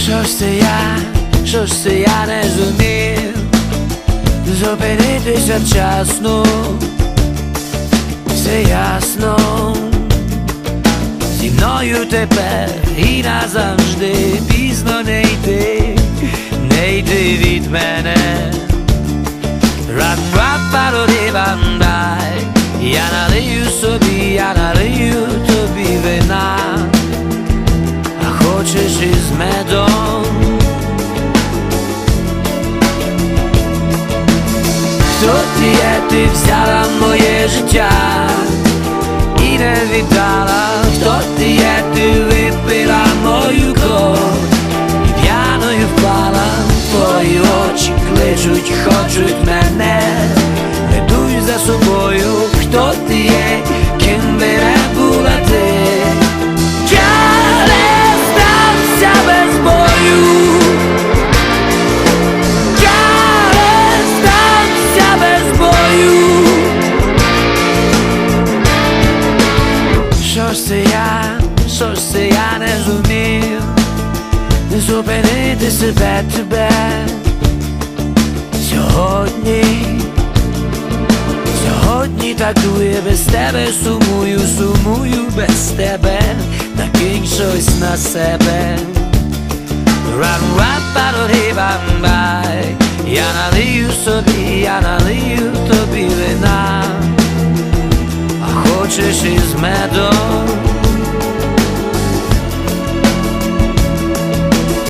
що ж це я? Що ж це я не зумів зупинитися вчасно, все ясно, зі мною тепер і назавжди. Пізно не йти, не йти від мене. Ран рапароди бандай Я хочеш із медом. Ти є, ти взяла моє життя і не віддала, хто ти є, ти випила мою кров. І п'яною впала, твої очі кличуть, хочуть мене, ведуть за собою, Що ж це я, не зумів не зупинити себе тебе сьогодні, сьогодні так без тебе, сумую, сумую без тебе, накинь щось на себе. Ран рапароди бамбай Я налию собі, я налию тобі вина, а хочеш із медом